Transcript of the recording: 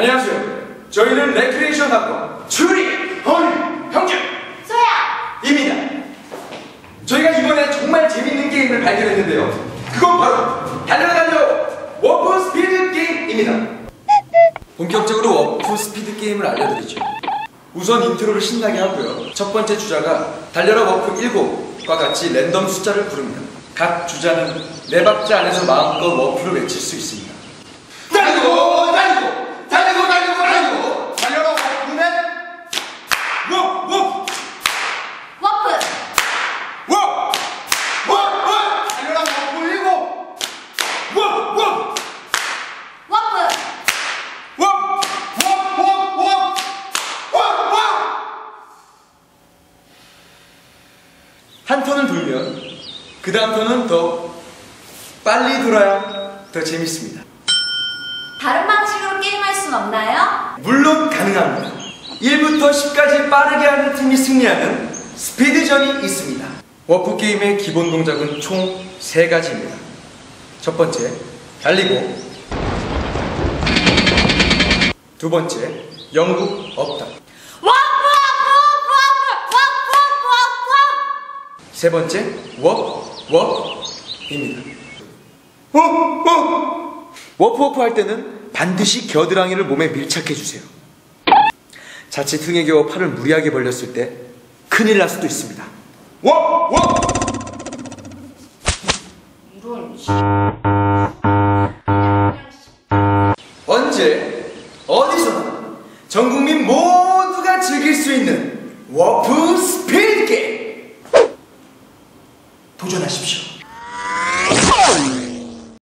안녕하세요. 저희는 레크레이션 학과 추리, 허니, 형제 입니다. 저희가 이번에 정말 재밌는 게임을 발견했는데요. 그건 바로 달려 달려 워프 스피드 게임입니다. 본격적으로 워프 스피드 게임을 알려드리죠. 우선 인트로를 신나게 하고요. 첫 번째 주자가 달려라 워프 7과 같이 랜덤 숫자를 부릅니다. 각 주자는 네 박자 안에서 마음껏 워프를 외칠 수 있습니다. 달리고 달리고 달리고 달리고 달리고 달려라 워프는 워프 워프 워! 워! 워! 달려라 워프 일곱! 워! 워! 워프 워! 워! 워! 워! 워! 워! 한 턴을 돌면 그 다음 턴은 더 빨리 돌아야 더 재밌습니다. 다른 방식으로 게임할 순 없나요? 물론 가능합니다. 1부터 10까지 빠르게 하는 팀이 승리하는 스피드전이 있습니다. 워프 게임의 기본 동작은 총 3가지입니다. 첫 번째, 달리고. 두 번째, 영국 없다. 세 번째 워프 워프입니다. 어? 어? 워프 워프 할 때는 반드시 겨드랑이를 몸에 밀착해 주세요. 자칫 흥에 겨워 팔을 무리하게 벌렸을 때 큰일 날 수도 있습니다. 워프 워프 이런 언제 어디서나 전 국민 모두가 즐길 수 있는 도전하십시오.